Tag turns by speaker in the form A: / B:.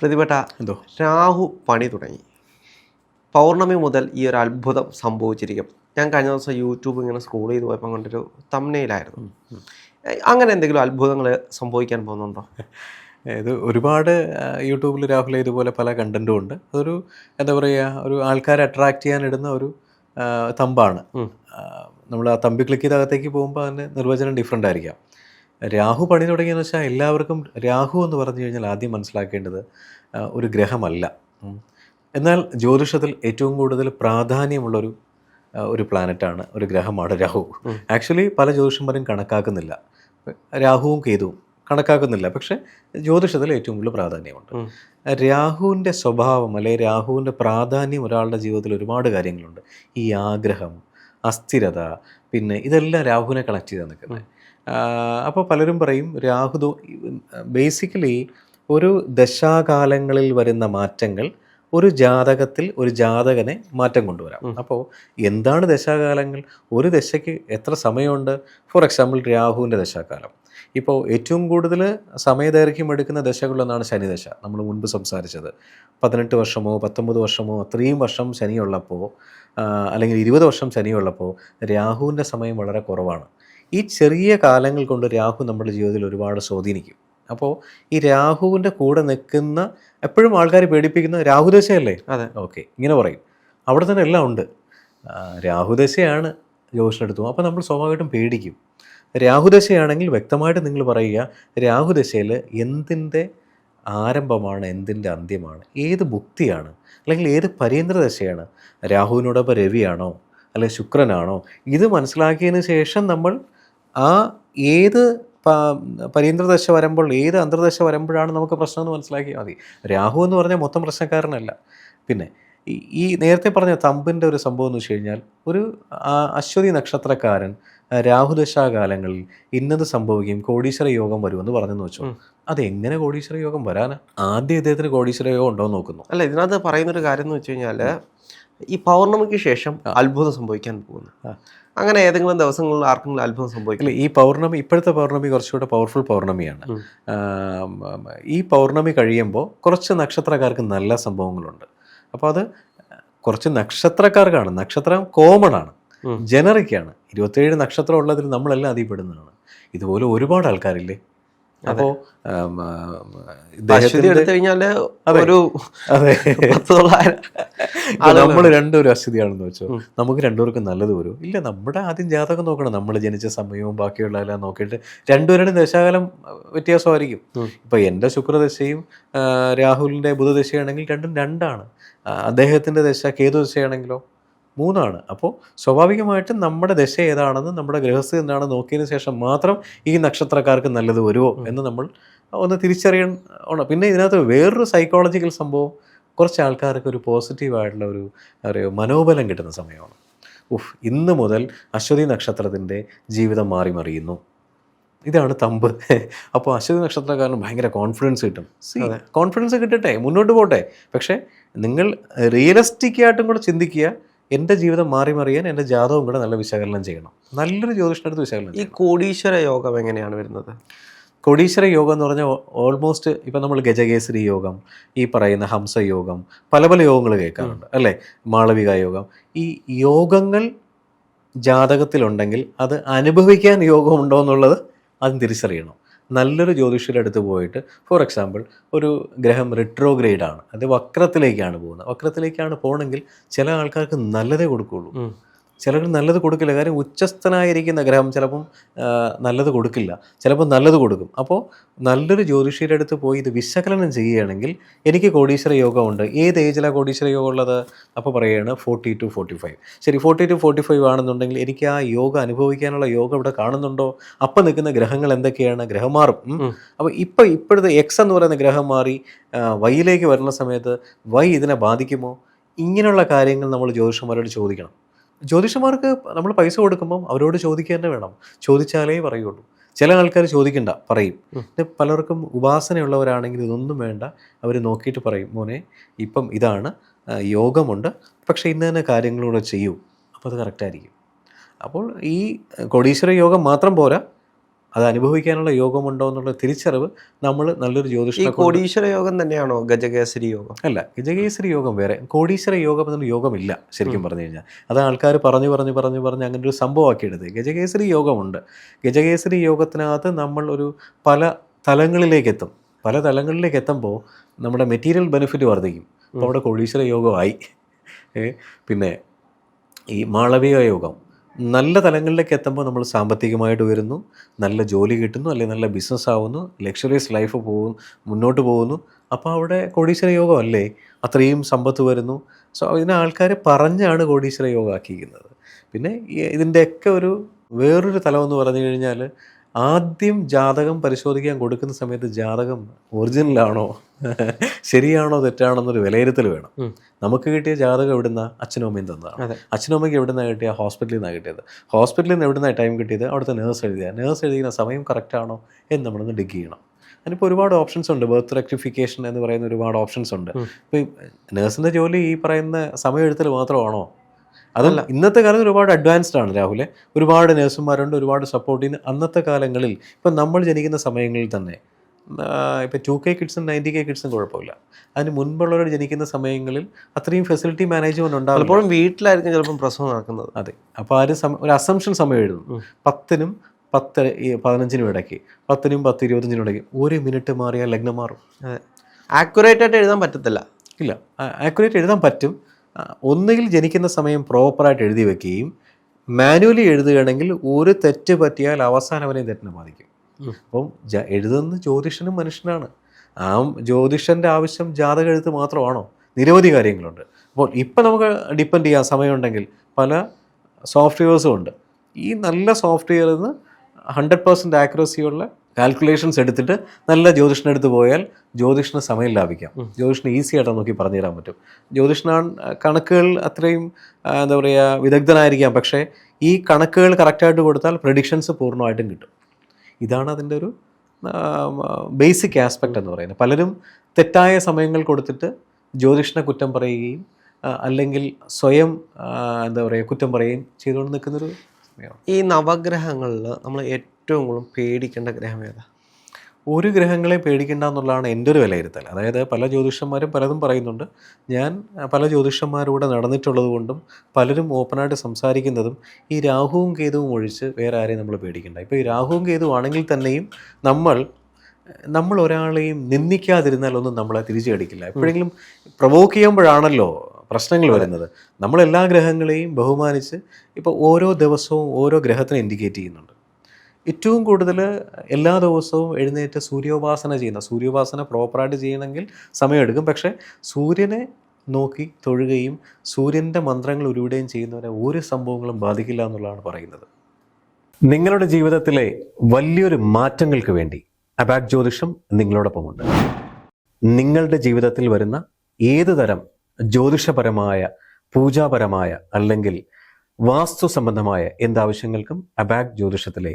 A: പ്രതിപെട്ട
B: എന്തോ?
A: രാഹു പണി തുടങ്ങി. പൗർണമി മുതൽ ഈ ഒരു അത്ഭുതം സംഭവിച്ചിരിക്കും. ഞാൻ കഴിഞ്ഞ ദിവസം യൂട്യൂബ് ഇങ്ങനെ സ്ക്രോൾ ചെയ്ത് പോയപ്പോൾ കണ്ടൊരു തമ്മനയിലായിരുന്നു അങ്ങനെ എന്തെങ്കിലും അത്ഭുതങ്ങൾ സംഭവിക്കാൻ പോകുന്നുണ്ടോ?
B: ഇത് ഒരുപാട് യൂട്യൂബിൽ രാഹുൽ ഇതുപോലെ പല കണ്ടന്റും ഉണ്ട്. അതൊരു എന്താ പറയുക ഒരു ആൾക്കാരെ അട്രാക്ട് ചെയ്യാൻ ഇടുന്ന ഒരു തമ്പാണ്. നമ്മൾ ആ തമ്പി ക്ലിക്ക് ചെയ്ത് അകത്തേക്ക് പോകുമ്പോൾ അതിന് നിർവചനം ഡിഫറെന്റ് ആയിരിക്കാം. രാഹു പണി തുടങ്ങിയെന്ന് വെച്ചാൽ എല്ലാവർക്കും രാഹു എന്ന് പറഞ്ഞു കഴിഞ്ഞാൽ ആദ്യം മനസ്സിലാക്കേണ്ടത് ഒരു ഗ്രഹമല്ല. എന്നാൽ ജ്യോതിഷത്തിൽ ഏറ്റവും കൂടുതൽ പ്രാധാന്യമുള്ളൊരു ഒരു പ്ലാനറ്റാണ് ഒരു ഗ്രഹമാണ് രാഹു. ആക്ച്വലി പല ജ്യോതിഷന്മാരും കണക്കാക്കുന്നില്ല. രാഹുവും കേതുവും കണക്കാക്കുന്നില്ല. പക്ഷേ ജ്യോതിഷത്തിൽ ഏറ്റവും കൂടുതൽ പ്രാധാന്യമുണ്ട്. രാഹുവിന്റെ സ്വഭാവം അല്ലെങ്കിൽ രാഹുവിന്റെ പ്രാധാന്യം ഒരാളുടെ ജീവിതത്തിൽ ഒരുപാട് കാര്യങ്ങളുണ്ട്. ഈ ആഗ്രഹം അസ്ഥിരത പിന്നെ ഇതെല്ലാം രാഹുവിനെ കണക്ട് ചെയ്താണ് നിൽക്കുന്നത്. അപ്പോൾ പലരും പറയും രാഹു ബേസിക്കലി ഒരു ദശാകാലങ്ങളിൽ വരുന്ന മാറ്റങ്ങൾ ഒരു ജാതകത്തിൽ ഒരു ജാതകനെ മാറ്റം കൊണ്ടുവരാം. അപ്പോൾ എന്താണ് ദശാകാലങ്ങൾ? ഒരു ദശയ്ക്ക് എത്ര സമയമുണ്ട്? ഫോർ എക്സാമ്പിൾ രാഹുവിന്റെ ദശാകാലം. ഇപ്പോൾ ഏറ്റവും കൂടുതൽ സമയദൈർഘ്യം എടുക്കുന്ന ദശകളൊന്നാണ് ശനിദശ. നമ്മൾ മുൻപ് സംസാരിച്ചത്. പതിനെട്ട് വർഷമോ പത്തൊമ്പത് വർഷമോ അത്രയും വർഷം ശനിയുള്ളപ്പോൾ അല്ലെങ്കിൽ ഇരുപത് വർഷം ശനിയുള്ളപ്പോൾ രാഹുവിന്റെ സമയം വളരെ കുറവാണ്. ഈ ചെറിയ കാലങ്ങൾ കൊണ്ട് രാഹു നമ്മുടെ ജീവിതത്തിൽ ഒരുപാട് സ്വാധീനിക്കും. അപ്പോൾ ഈ രാഹുവിന്റെ കൂടെ നിൽക്കുന്ന എപ്പോഴും ആൾക്കാർ പേടിപ്പിക്കുന്ന രാഹുദശയല്ലേ
A: അതെ.
B: ഓക്കെ ഇങ്ങനെ പറയും. അവിടെ തന്നെ എല്ലാം ഉണ്ട്. രാഹുദശയാണ് ജോഷനെടുത്തു അപ്പോൾ നമ്മൾ സ്വാഭാവികമായിട്ടും പേടിക്കും. രാഹുദശയാണെങ്കിൽ വ്യക്തമായിട്ട് നിങ്ങൾ പറയുക രാഹുദശയിൽ എന്തിന്റെ ആരംഭമാണ് എന്തിന്റെ അന്ത്യമാണ് ഏത് ഭുക്തിയാണ് അല്ലെങ്കിൽ ഏത് പരീന്ദ്ര ദശയാണ് രാഹുവിനോടൊപ്പം രവിയാണോ അല്ലെങ്കിൽ ശുക്രനാണോ ഇത് മനസ്സിലാക്കിയതിന് ശേഷം നമ്മൾ ആ ഏത് പരീന്ദ്രദശ വരുമ്പോൾ ഏത് അന്തർദശ വരുമ്പോഴാണ് നമുക്ക് പ്രശ്നം എന്ന് മനസ്സിലാക്കിയാൽ മതി. രാഹു എന്ന് പറഞ്ഞാൽ മൊത്തം പ്രശ്നക്കാരനല്ല. പിന്നെ ഈ- നേരത്തെ പറഞ്ഞ തമ്പിന്റെ ഒരു സംഭവം എന്ന് വെച്ച് കഴിഞ്ഞാൽ ഒരു അശ്വതി നക്ഷത്രക്കാരൻ രാഹുദശാകാലങ്ങളിൽ ഇന്നത് സംഭവിക്കും കോടീശ്വര യോഗം വരുമെന്ന് പറഞ്ഞെന്ന് വെച്ചു.
A: അതെങ്ങനെ
B: അത് എങ്ങനെ കോടീശ്വര യോഗം വരാനാ? ആദ്യം ഇദ്ദേഹത്തിന് കോടീശ്വര യോഗം ഉണ്ടോ എന്ന് നോക്കുന്നു.
A: അല്ല ഇതിനകത്ത് പറയുന്നൊരു കാര്യം എന്ന് വെച്ച് കഴിഞ്ഞാൽ ഈ പൗർണമിക്ക് ശേഷം അത്ഭുതം സംഭവിക്കാൻ പോകുന്നു. അങ്ങനെ ഏതെങ്കിലും ദിവസങ്ങളിൽ ആർക്കെങ്കിലും അത്ഭുതം
B: സംഭവിക്കില്ല ഈ പൗർണമി ഇപ്പോഴത്തെ പൗർണമി കുറച്ചുകൂടെ പവർഫുൾ പൗർണമിയാണ്. ഈ പൗർണമി കഴിയുമ്പോൾ കുറച്ച് നക്ഷത്രക്കാർക്ക് നല്ല സംഭവങ്ങളുണ്ട്. അപ്പോൾ അത് കുറച്ച് നക്ഷത്രക്കാർക്കാണ് നക്ഷത്രം കോമൺ ആണ്. ജനറിക്കാണ് ഇരുപത്തേഴ് നക്ഷത്രം ഉള്ളതിൽ നമ്മളെല്ലാം അതിൽ പെടുന്നതാണ് ഇതുപോലെ ഒരുപാട് ആൾക്കാരില്ലേ? അപ്പോൾ.
A: ഒരു
B: നമ്മൾ രണ്ടുപേരും അശ്വതിയാണെന്ന് വെച്ചോ. നമുക്ക് രണ്ടുപേർക്കും നല്ലത് വരും ഇല്ല നമ്മുടെ ആദ്യം ജാതകം നോക്കണം. നമ്മൾ ജനിച്ച സമയവും ബാക്കിയുള്ള എല്ലാം നോക്കിയിട്ട് രണ്ടുപേരുടെ ദശാകാലം വ്യത്യാസമായിരിക്കും. ഇപ്പൊ എന്റെ ശുക്രദശയും രാഹുലിന്റെ ബുധദശയാണെങ്കിൽ രണ്ടും രണ്ടാണ്. അദ്ദേഹത്തിന്റെ ദശ കേതു ദശയാണെങ്കിലോ മൂന്നാണ്. അപ്പോൾ സ്വാഭാവികമായിട്ടും നമ്മുടെ ദശ ഏതാണെന്ന് നമ്മുടെ ഗ്രഹസ്ഥ എന്താണെന്ന് നോക്കിയതിന് ശേഷം മാത്രം ഈ നക്ഷത്രക്കാർക്ക് നല്ലത് വരുമോ എന്ന് നമ്മൾ ഒന്ന് തിരിച്ചറിയണം. പിന്നെ ഇതിനകത്ത് വേറൊരു സൈക്കോളജിക്കൽ സംഭവം കുറച്ച് ആൾക്കാർക്ക് ഒരു പോസിറ്റീവായിട്ടുള്ള ഒരു പറയുക മനോബലം കിട്ടുന്ന സമയമാണ്. ഉഫ് ഇന്ന് മുതൽ അശ്വതി നക്ഷത്രത്തിന്റെ ജീവിതം മാറി മറിയുന്നു. ഇതാണ് തമ്പ്. അപ്പോൾ അശ്വതി നക്ഷത്രക്കാരന് ഭയങ്കര കോൺഫിഡൻസ് കിട്ടും. കോൺഫിഡൻസ് കിട്ടട്ടെ മുന്നോട്ട് പോട്ടെ. പക്ഷേ നിങ്ങൾ റിയലിസ്റ്റിക് ആയിട്ടും കൂടെ ചിന്തിക്കുക എന്റെ ജീവിതം മാറി മറിയാൻ എന്റെ ജാതകം കൂടെ നല്ല വിശകലനം ചെയ്യണം. നല്ലൊരു ജ്യോതിഷനടുത്ത് വിശകലനം
A: ഈ കോടീശ്വര യോഗം എങ്ങനെയാണ് വരുന്നത്?
B: കോടീശ്വര യോഗം എന്ന് പറഞ്ഞാൽ ഓൾമോസ്റ്റ് ഇപ്പം നമ്മൾ ഗജകേസരി യോഗം ഈ പറയുന്ന ഹംസ യോഗം പല പല യോഗങ്ങൾ കേൾക്കാറുണ്ട് അല്ലേ? മാളവിക യോഗം. ഈ യോഗങ്ങൾ ജാതകത്തിലുണ്ടെങ്കിൽ അത് അനുഭവിക്കാൻ യോഗമുണ്ടോ എന്നുള്ളത് അതും തിരിച്ചറിയണം. നല്ലൊരു ജ്യോതിഷിയുടെ അടുത്ത് പോയിട്ട് ഫോർ എക്സാമ്പിൾ ഒരു ഗ്രഹം റിട്രോഗ്രേഡ് ആണ്. അത് വക്രത്തിലേക്കാണ് പോകുന്നത്. വക്രത്തിലേക്കാണ് പോകണമെങ്കിൽ ചില ആൾക്കാർക്ക് നല്ലതേ കൊടുക്കുകയുള്ളൂ. ചിലർ നല്ലത് കൊടുക്കില്ല. കാര്യം ഉച്ചസ്ഥനായിരിക്കുന്ന ഗ്രഹം ചിലപ്പം നല്ലത് കൊടുക്കില്ല. ചിലപ്പോൾ നല്ലത് കൊടുക്കും. അപ്പോൾ നല്ലൊരു ജ്യോതിഷിയുടെ അടുത്ത് പോയി ഇത് വിശകലനം ചെയ്യുകയാണെങ്കിൽ എനിക്ക് കോടീശ്വര യോഗമുണ്ട് ഏത് ഏജിലാണ് കോടീശ്വര യോഗം ഉള്ളത്? അപ്പോൾ പറയുകയാണ് ഫോർട്ടി ടു ഫോർട്ടി ഫൈവ് ശരി ഫോർട്ടി ടു ഫോർട്ടി ഫൈവ് ആണെന്നുണ്ടെങ്കിൽ എനിക്ക് ആ യോഗ അനുഭവിക്കാനുള്ള യോഗം ഇവിടെ കാണുന്നുണ്ടോ? അപ്പം നിൽക്കുന്ന ഗ്രഹങ്ങൾ എന്തൊക്കെയാണ്? ഗ്രഹം മാറും. അപ്പോൾ ഇപ്പോൾ ഇപ്പോഴത്തെ എക്സ് എന്ന് പറയുന്ന ഗ്രഹം മാറി വൈയിലേക്ക് വരുന്ന സമയത്ത് വൈ ഇതിനെ ബാധിക്കുമോ? ഇങ്ങനെയുള്ള കാര്യങ്ങൾ നമ്മൾ ജ്യോതിഷന്മാരോട് ചോദിക്കണം. ജ്യോതിഷന്മാർക്ക് നമ്മൾ പൈസ കൊടുക്കുമ്പം അവരോട് ചോദിക്കുക തന്നെ വേണം. ചോദിച്ചാലേ പറയുള്ളൂ. ചില ആൾക്കാർ ചോദിക്കണ്ട പറയും. പലർക്കും ഉപാസനയുള്ളവരാണെങ്കിൽ ഇതൊന്നും വേണ്ട. അവർ നോക്കിയിട്ട് പറയും മോനെ ഇപ്പം ഇതാണ് യോഗമുണ്ട്. പക്ഷേ ഇന്ന തന്നെ കാര്യങ്ങളൂടെ ചെയ്യൂ. അപ്പോൾ അത് കറക്റ്റായിരിക്കും അപ്പോൾ ഈ കോടീശ്വര യോഗം മാത്രം പോരാ. അത് അനുഭവിക്കാനുള്ള യോഗമുണ്ടോ എന്നുള്ള തിരിച്ചറിവ് നമ്മൾ നല്ലൊരു ജ്യോതിഷ
A: കോടീശ്വര യോഗം തന്നെയാണോ ഗജകേസരി യോഗം?
B: അല്ല ഗജകേസരി യോഗം വേറെ. കോടീശ്വര യോഗം എന്നൊരു യോഗമില്ല ശരിക്കും പറഞ്ഞു കഴിഞ്ഞാൽ. അത് ആൾക്കാർ പറഞ്ഞു പറഞ്ഞു പറഞ്ഞു പറഞ്ഞ് അങ്ങനെ ഒരു സംഭവമാക്കിയെടുത്ത്. ഗജകേസരി യോഗമുണ്ട്. ഗജകേസരി യോഗത്തിനകത്ത് നമ്മൾ ഒരു പല തലങ്ങളിലേക്ക് എത്തും പല തലങ്ങളിലേക്ക് എത്തുമ്പോൾ നമ്മുടെ മെറ്റീരിയൽ ബെനിഫിറ്റ് വർദ്ധിക്കും. അപ്പോൾ അവിടെ കോടീശ്വര യോഗമായി. പിന്നെ ഈ മാളവിക യോഗം നല്ല തലങ്ങളിലേക്ക് എത്തുമ്പോൾ നമ്മൾ സാമ്പത്തികമായിട്ട് വരുന്നു നല്ല ജോലി കിട്ടുന്നു അല്ലെങ്കിൽ നല്ല ബിസിനസ് ആവുന്നു ലക്ഷറീസ് ലൈഫ് പോകുന്നു മുന്നോട്ട് പോകുന്നു. അപ്പോൾ അവിടെ കോടീശ്വര യോഗം അല്ലേ? അത്രയും സമ്പത്ത് വരുന്നു. സോ ഇതിനെ ആൾക്കാർ പറഞ്ഞാണ് കോടീശ്വര യോഗം ആക്കിയിരിക്കുന്നത്. പിന്നെ ഇതിന്റെയൊക്കെ ഒരു വേറൊരു തലമെന്ന് പറഞ്ഞു കഴിഞ്ഞാൽ ആദ്യം ജാതകം പരിശോധിക്കാൻ കൊടുക്കുന്ന സമയത്ത് ജാതകം ഒറിജിനലാണോ? ശരിയാണോ തെറ്റാണോ എന്നൊരു വിലയിരുത്തൽ വേണം. നമുക്ക് കിട്ടിയ ജാതകം എവിടുന്ന? അച്ഛനും അമ്മയും തന്നതാണ് അച്ഛനമ്മയ്ക്ക് എവിടുന്നാണ് കിട്ടിയ? ഹോസ്പിറ്റലിൽ നിന്നാണ് കിട്ടിയത്. ഹോസ്പിറ്റലിൽ നിന്ന് എവിടുന്ന ടൈം കിട്ടിയത്? അവിടുത്തെ നേഴ്സ് എഴുതിയ. നേഴ്സ് എഴുതിയ സമയം കറക്റ്റ് ആണോ എന്ന് നമ്മളൊന്ന് ഡിഗ് ചെയ്യണം. അതിനിപ്പോൾ ഒരുപാട് ഓപ്ഷൻസ് ഉണ്ട്. ബർത്ത് റെക്ടിഫിക്കേഷൻ എന്ന് പറയുന്ന ഒരുപാട് ഓപ്ഷൻസ് ഉണ്ട്. ഇപ്പം നേഴ്സിന്റെ ജോലി ഈ പറയുന്ന സമയം എഴുത്തൽ മാത്രമാണോ? അതല്ല ഇന്നത്തെ കാലത്ത് ഒരുപാട് അഡ്വാൻസ്ഡ് ആണ് രാഹുലെ. ഒരുപാട് നഴ്സുമാരുണ്ട് ഒരുപാട് സപ്പോർട്ട് ചെയ്യുന്ന അന്നത്തെ കാലങ്ങളിൽ ഇപ്പം നമ്മൾ ജനിക്കുന്ന സമയങ്ങളിൽ തന്നെ ഇപ്പം ടു കെ കിഡ്സും നയന്റി കെ കിഡ്സും കുഴപ്പമില്ല. അതിന് മുൻപുള്ളവർ ജനിക്കുന്ന സമയങ്ങളിൽ അത്രയും ഫെസിലിറ്റി മാനേജ്മെന്റ് ഉണ്ടാകും
A: പലപ്പോഴും വീട്ടിലായിരിക്കും ചിലപ്പം പ്രസവം നടക്കുന്നത്.
B: അതെ. അപ്പോൾ ആരും സമയം ഒരു അസംഷൻ സമയം എഴുതും. പത്തിനും പത്ത് പതിനഞ്ചിനും ഇടയ്ക്ക് പത്തിനും പത്ത് ഇരുപത്തഞ്ചിനും ഇടയ്ക്ക് ഒരു മിനിറ്റ് മാറിയാൽ ലഗ്നം മാറും.
A: ആക്യുറേറ്റ് ആയിട്ട് എഴുതാൻ പറ്റത്തില്ല.
B: ഇല്ല. ആക്യുറേറ്റ് എഴുതാൻ പറ്റും. ഒന്നുകിൽ ജനിക്കുന്ന സമയം പ്രോപ്പറായിട്ട് എഴുതി വെക്കുകയും മാനുവലി എഴുതുകയാണെങ്കിൽ ഒരു തെറ്റ് പറ്റിയാൽ അവസാനം അവനെ തെറ്റിനെ ബാധിക്കും. അപ്പം ജ- എഴുതുന്ന ജ്യോതിഷനും മനുഷ്യനാണ്. ആ ജ്യോതിഷന്റെ ആവശ്യം ജാതക എഴുത്ത് മാത്രമാണോ? നിരവധി കാര്യങ്ങളുണ്ട്. അപ്പോൾ ഇപ്പം നമുക്ക് ഡിപ്പെൻഡ് ചെയ്യാൻ സമയമുണ്ടെങ്കിൽ പല സോഫ്റ്റ്വെയർസും ഉണ്ട്. ഈ നല്ല സോഫ്റ്റ്വെയറിൽ നിന്ന് ഹൺഡ്രഡ് പെർസെന്റ് ആക്യുറസിയുള്ള കാൽക്കുലേഷൻസ് എടുത്തിട്ട് നല്ല ജ്യോതിഷനെടുത്ത് പോയാൽ ജ്യോതിഷന് സമയം ലാഭിക്കാം. ജ്യോതിഷന് ഈസി ആയിട്ട് നോക്കി പറഞ്ഞു തരാൻ പറ്റും. ജ്യോതിഷനാണ് കണക്കുകൾ അത്രയും എന്താ പറയുക വിദഗ്ധനായിരിക്കാം. പക്ഷേ ഈ കണക്കുകൾ കറക്റ്റായിട്ട് കൊടുത്താൽ പ്രഡിക്ഷൻസ് പൂർണമായിട്ടും കിട്ടും. ഇതാണ് അതിന്റെ ഒരു ബേസിക് ആസ്പെക്റ്റ് എന്ന് പറയുന്നത്. പലരും തെറ്റായ സമയങ്ങൾ കൊടുത്തിട്ട് ജ്യോതിഷനെ കുറ്റം പറയുകയും അല്ലെങ്കിൽ സ്വയം എന്താ പറയുക കുറ്റം പറയുകയും ചെയ്തുകൊണ്ട് നിൽക്കുന്നൊരു
A: ഈ നവഗ്രഹങ്ങളിൽ നമ്മൾ ഏറ്റവും കൂടുതൽ പേടിക്കേണ്ട ഗ്രഹം ഏതാ?
B: ഒരു ഗ്രഹങ്ങളെ പേടിക്കേണ്ട എന്നുള്ളതാണ് എന്റെ ഒരു വിലയിരുത്തൽ. അതായത് പല ജ്യോതിഷന്മാരും പലതും പറയുന്നുണ്ട്. ഞാൻ പല ജ്യോതിഷന്മാരൂടെ നടന്നിട്ടുള്ളത് കൊണ്ടും പലരും ഓപ്പണായിട്ട് സംസാരിക്കുന്നതും ഈ രാഹുവും കേതുവും ഒഴിച്ച് വേറെ ആരെയും നമ്മൾ പേടിക്കേണ്ട. ഇപ്പോൾ ഈ രാഹുവും കേതുവും ആണെങ്കിൽ തന്നെയും നമ്മൾ നമ്മൾ ഒരാളെയും നിന്ദിക്കാതിരുന്നാൽ ഒന്നും നമ്മളെ തിരിച്ചടിക്കില്ല. എപ്പോഴെങ്കിലും പ്രവോക്ക് ചെയ്യുമ്പോഴാണല്ലോ പ്രശ്നങ്ങൾ വരുന്നത്. നമ്മൾ എല്ലാ ഗ്രഹങ്ങളെയും ബഹുമാനിച്ച് ഇപ്പോൾ ഓരോ ദിവസവും ഓരോ ഗ്രഹത്തിനെ ഇൻഡിക്കേറ്റ് ചെയ്യുന്നുണ്ട്. ഏറ്റവും കൂടുതൽ എല്ലാ ദിവസവും എഴുന്നേറ്റ് സൂര്യോപാസന ചെയ്യുന്ന സൂര്യോപാസന പ്രോപ്പറായിട്ട് ചെയ്യണമെങ്കിൽ സമയമെടുക്കും. പക്ഷേ സൂര്യനെ നോക്കി തൊഴുകയും സൂര്യന്റെ മന്ത്രങ്ങൾ ഉരുവിടുകയും ചെയ്യുന്നവരെ ഒരു സംഭവങ്ങളും ബാധിക്കില്ല എന്നുള്ളതാണ് പറയുന്നത്. നിങ്ങളുടെ ജീവിതത്തിലെ വലിയൊരു മാറ്റങ്ങൾക്ക് വേണ്ടി അബാക് ജ്യോതിഷം നിങ്ങളോടൊപ്പമുണ്ട്. നിങ്ങളുടെ ജീവിതത്തിൽ വരുന്ന ഏത് തരം ജ്യോതിഷപരമായ പൂജാപരമായ അല്ലെങ്കിൽ വാസ്തു സംബന്ധമായ എന്താവശ്യങ്ങൾക്കും അബാക് ജ്യോതിഷത്തിലെ